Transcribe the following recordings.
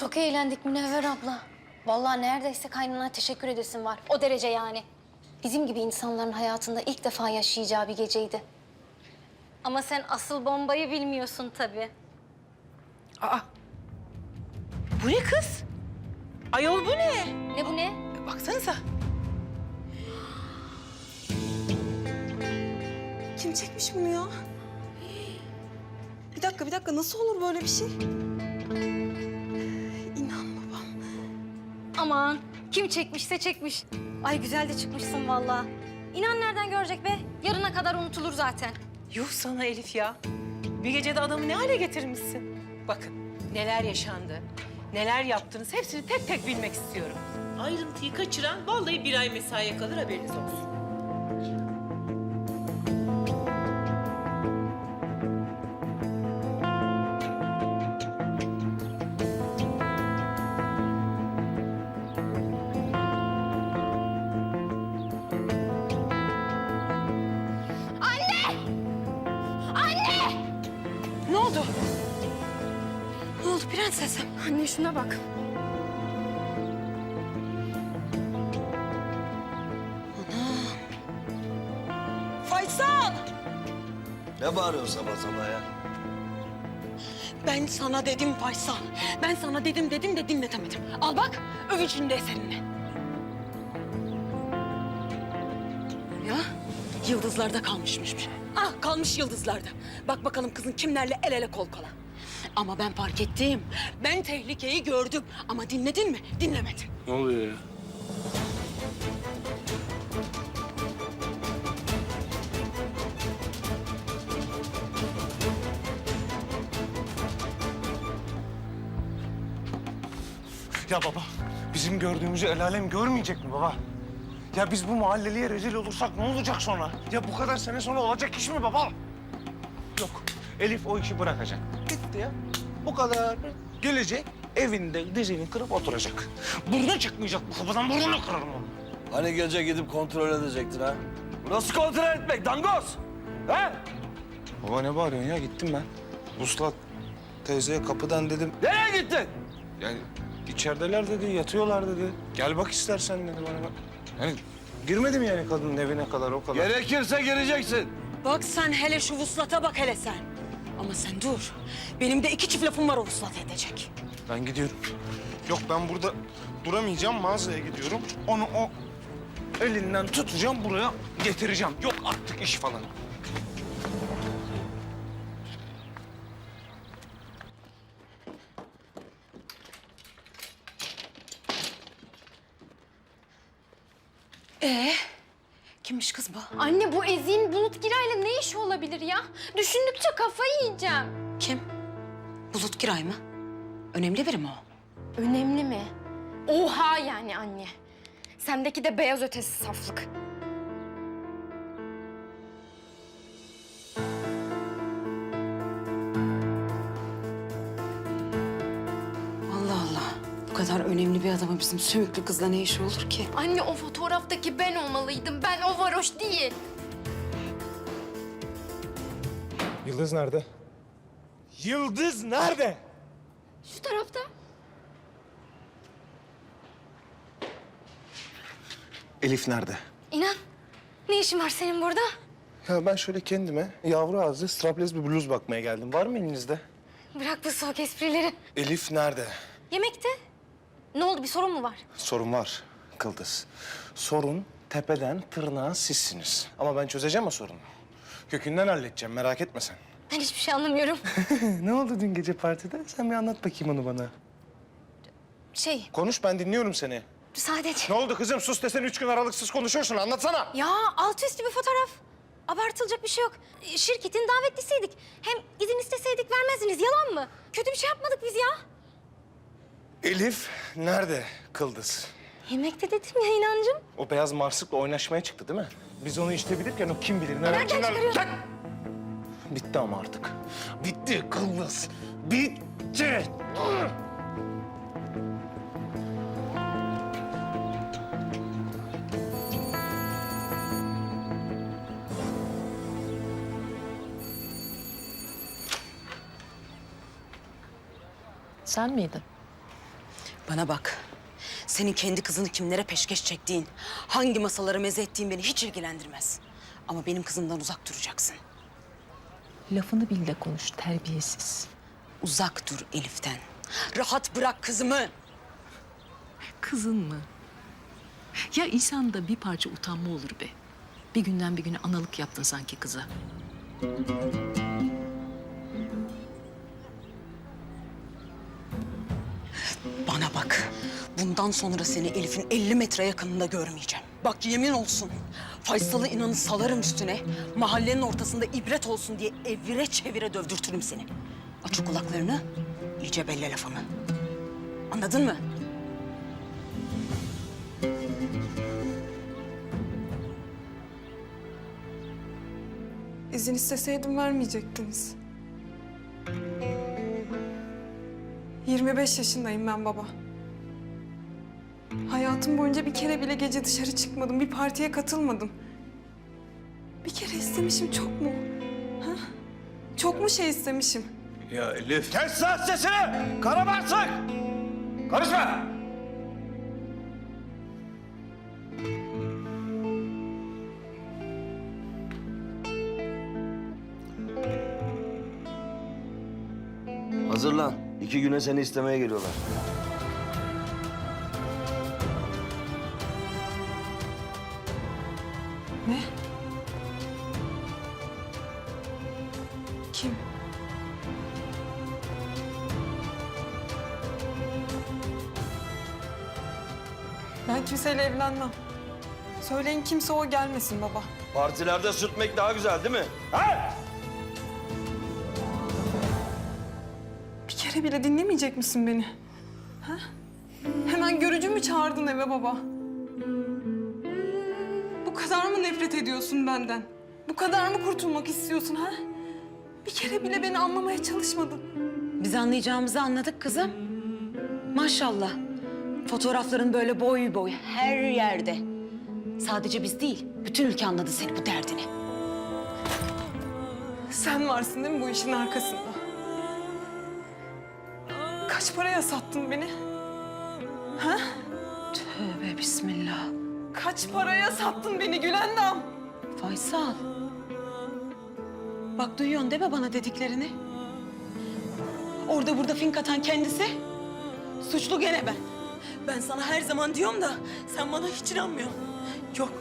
Çok eğlendik Münevver abla. Vallahi neredeyse kaynana teşekkür edesin var. O derece yani. Bizim gibi insanların hayatında ilk defa yaşayacağı bir geceydi. Ama sen asıl bombayı bilmiyorsun tabii. Aa. Bu ne kız? Ayol bu ne? Ne bu ne? Baksanıza. Kim çekmiş bunu ya? Bir dakika, bir dakika. Nasıl olur böyle bir şey? Aman kim çekmişse çekmiş. Ay güzel de çıkmışsın vallahi. İnan nereden görecek be? Yarına kadar unutulur zaten. Yuh sana Elif ya. Bir gecede adamı ne hale getirmişsin? Bakın neler yaşandı, neler yaptınız hepsini tek tek bilmek istiyorum. Ayrıntıyı kaçıran vallahi bir ay mesaiye kalır haberiniz olsun. Oldu? Ne oldu prensesim? Anne şuna bak. Faysal! Ne bağırıyorsun sabah sabah ya? Ben sana dedim Faysal. Ben sana dedim dedim de dinletemedim. Al bak, övücünün de eserine. Ya, yıldızlarda kalmışmış. Ah, kalmış yıldızlarda. Bak bakalım kızın kimlerle el ele kol kola. Ama ben fark ettim. Ben tehlikeyi gördüm. Ama dinledin mi? Dinlemedin. Ne oluyor ya? Ya baba, bizim gördüğümüzü el alem görmeyecek mi baba? Ya biz bu mahalleliye rezil olursak ne olacak sonra? Ya bu kadar sene sonra olacak iş mi baba? Yok, Elif o işi bırakacak. Bitti ya. Bu kadar. Gelecek, evinde dizini kırıp oturacak. Burnu çıkmayacak bu kapıdan, burnunu kırarım onu. Hani gece gidip kontrol edecektin ha? Bu nasıl kontrol etmek dangoz? He? Baba ne bağırıyorsun ya? Gittim ben. Vuslat teyzeye kapıdan dedim. Nereye gittin? Yani içerideler dedi, yatıyorlar dedi. Gel bak istersen dedi bana bak. Yani girmedim yani kadının evine kadar o kadar. Gerekirse gireceksin. Bak sen hele şu vuslata bak hele sen. Ama sen dur. Benim de iki çift lafım var o vuslat edecek. Ben gidiyorum. Yok ben burada duramayacağım mağazaya gidiyorum. Onu o elinden tutacağım buraya getireceğim. Yok artık iş falan. Ee, kimmiş kız bu? Anne bu Ezin Bulut Giray'la ne işi olabilir ya? Düşündükçe kafayı yiyeceğim. Kim? Bulut Giray mı? Önemli biri mi o? Önemli mi? Oha yani anne. Sendeki de beyaz ötesi saflık. Bu kadar önemli bir adama bizim sümüklü kızla ne işi olur ki? Anne o fotoğraftaki ben olmalıydım. Ben o varoş değil. Yıldız nerede? Yıldız nerede? Şu tarafta. Elif nerede? İnan. Ne işin var senin burada? Ya ben şöyle kendime yavru ağzı straplez bir bluz bakmaya geldim. Var mı elinizde? Bırak bu soğuk esprileri. Elif nerede? Yemekte. Ne oldu bir sorun mu var? Sorun var Kıldız. Sorun tepeden tırnağa sizsiniz. Ama ben çözeceğim o sorunu. Kökünden halledeceğim merak etme sen. Ben hiçbir şey anlamıyorum. ne oldu dün gece partide? Sen bir anlat bakayım onu bana. Şey Konuş ben dinliyorum seni. sadece. Ne oldu kızım? Sus desen üç gün aralıksız konuşuyorsun. Anlatsana. Ya alt üstü bir fotoğraf. Abartılacak bir şey yok. Şirketin davetlisiydik. Hem izin isteseydik vermezdiniz. Yalan mı? Kötü bir şey yapmadık biz ya. Elif nerede Kıldız? Yemekte dedim ya inancım. O beyaz marsıkla oynaşmaya çıktı değil mi? Biz onu işte bilirken o kim bilir Nereden kimler... çıkarıyorsun? Lan! Bitti ama artık. Bitti Kıldız. Bitti. Sen miydin? Bana bak. Senin kendi kızını kimlere peşkeş çektiğin, hangi masalara meze ettiğin beni hiç ilgilendirmez. Ama benim kızımdan uzak duracaksın. Lafını bil de konuş terbiyesiz. Uzak dur Elif'ten. Rahat bırak kızımı. Kızın mı? Ya insanda bir parça utanma olur be. Bir günden bir güne analık yaptın sanki kıza. Bundan sonra seni Elif'in 50 metre yakınında görmeyeceğim. Bak yemin olsun. Faysal'ı inanı salarım üstüne. Mahallenin ortasında ibret olsun diye evire çevire dövdürtürüm seni. Aç kulaklarını, iyice belle lafımı. Anladın mı? İzin isteseydim vermeyecektiniz. 25 yaşındayım ben baba. Hayatım boyunca bir kere bile gece dışarı çıkmadım, bir partiye katılmadım. Bir kere istemişim çok mu? Ha? Çok mu şey istemişim? Ya Elif. Kes lan sesini! Karabarsık! Karışma! Hazırlan. İki güne seni istemeye geliyorlar. Ne? Kim? Ben kimseyle evlenmem. Söyleyin kimse o gelmesin baba. Partilerde sürtmek daha güzel değil mi? Ha? Bir kere bile dinlemeyecek misin beni? Ha? Hemen görücü mü çağırdın eve baba? Kadar mı nefret ediyorsun benden? Bu kadar mı kurtulmak istiyorsun ha? Bir kere bile beni anlamaya çalışmadın. Biz anlayacağımızı anladık kızım. Maşallah. Fotoğrafların böyle boy boy her yerde. Sadece biz değil, bütün ülke anladı seni bu derdini. Sen varsın değil mi bu işin arkasında? Kaç paraya sattın beni? Ha? Tövbe bismillah. Kaç paraya sattın beni Gülendam? Faysal. Bak duyuyorsun değil mi bana dediklerini? Orada burada fink atan kendisi. Suçlu gene ben. Ben sana her zaman diyorum da sen bana hiç inanmıyorsun. Yok,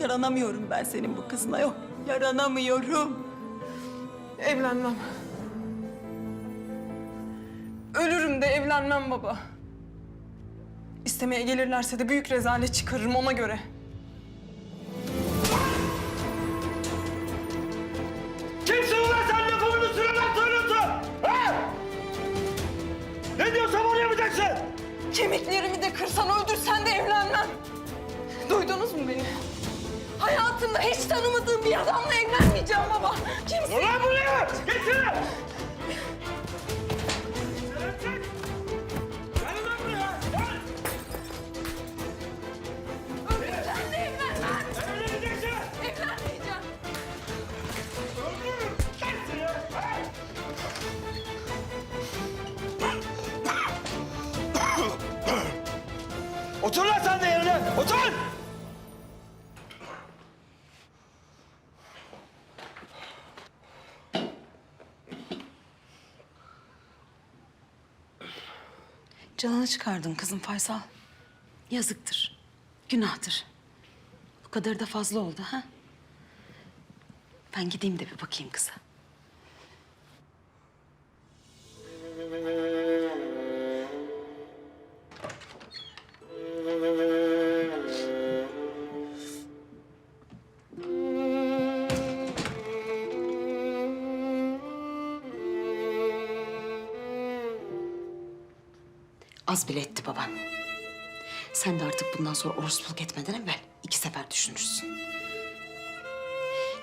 yaranamıyorum ben senin bu kızına yok. Yaranamıyorum. Evlenmem. Ölürüm de evlenmem baba. İstemeye gelirlerse de büyük rezalet çıkarırım ona göre. Kimsin ulan sen lafımın üstüne laf söylüyorsun? Ha? Ne diyorsam onu yapacaksın. Kemiklerimi de kırsan öldürsen de evlenmem. Duydunuz mu beni? Hayatımda hiç tanımadığım bir adamla evlenmeyeceğim baba. Kimse... Ulan buraya! Gitsene! Canını çıkardın kızım Faysal. Yazıktır. Günahtır. Bu kadar da fazla oldu ha? Ben gideyim de bir bakayım kıza. Az bile etti baban. Sen de artık bundan sonra orospuluk etmeden evvel iki sefer düşünürsün.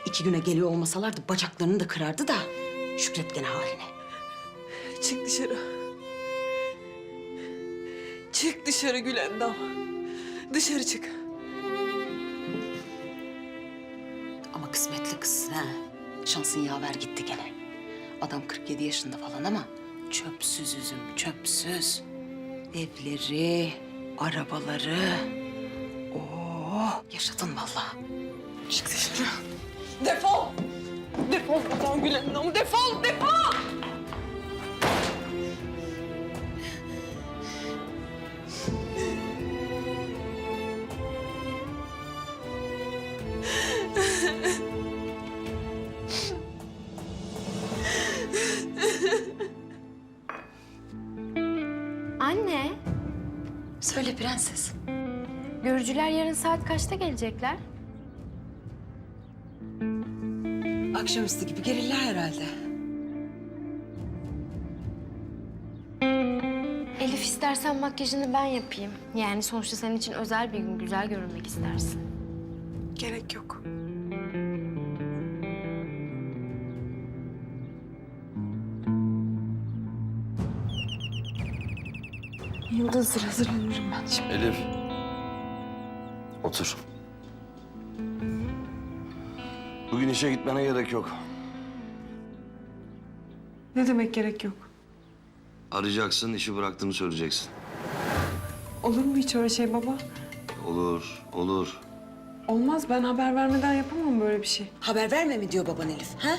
İki güne geliyor olmasalardı bacaklarını da kırardı da şükret gene haline. Çık dışarı. Çık dışarı Gülendam. Dışarı çık. Ama kısmetli kızsın ha. Şansın yaver gitti gene. Adam 47 yaşında falan ama çöpsüz üzüm, çöpsüz. Evleri, arabaları. Oo, yaşadın vallahi. Çık dışarı. Defol. Defol buradan Gülen Hanım. Defol, defol. Anne, Söyle prenses. görücüler yarın saat kaçta gelecekler? Akşamüstü gibi gelirler herhalde. Elif istersen makyajını ben yapayım. Yani sonuçta senin için özel bir gün güzel görünmek istersin. Gerek yok. Yıldızdır hazırlanırım ben şimdi. Elif. Otur. Bugün işe gitmene gerek yok. Ne demek gerek yok? Arayacaksın, işi bıraktığını söyleyeceksin. Olur mu hiç öyle şey baba? Olur, olur. Olmaz ben haber vermeden yapamam böyle bir şey. Haber verme mi diyor baban Elif, ha?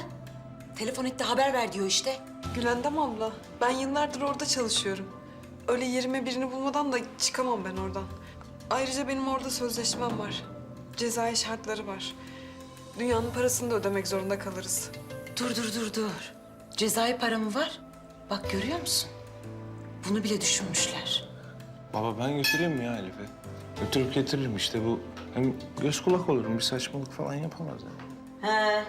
Telefon etti haber ver diyor işte. Gülendam abla, ben yıllardır orada çalışıyorum. Öyle yerime birini bulmadan da çıkamam ben oradan. Ayrıca benim orada sözleşmem var. Cezai şartları var. Dünyanın parasını da ödemek zorunda kalırız. Dur dur dur dur. Cezai para mı var? Bak görüyor musun? Bunu bile düşünmüşler. Baba ben götüreyim mi ya Elif'i? Götürüp getiririm işte bu. Hem göz kulak olurum bir saçmalık falan yapamaz yani. He,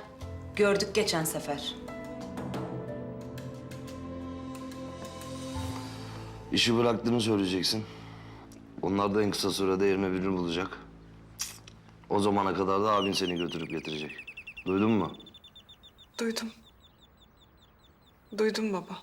gördük geçen sefer. İşi bıraktığını söyleyeceksin. Onlar da en kısa sürede yerine birini bulacak. O zamana kadar da abin seni götürüp getirecek. Duydun mu? Duydum. Duydum baba.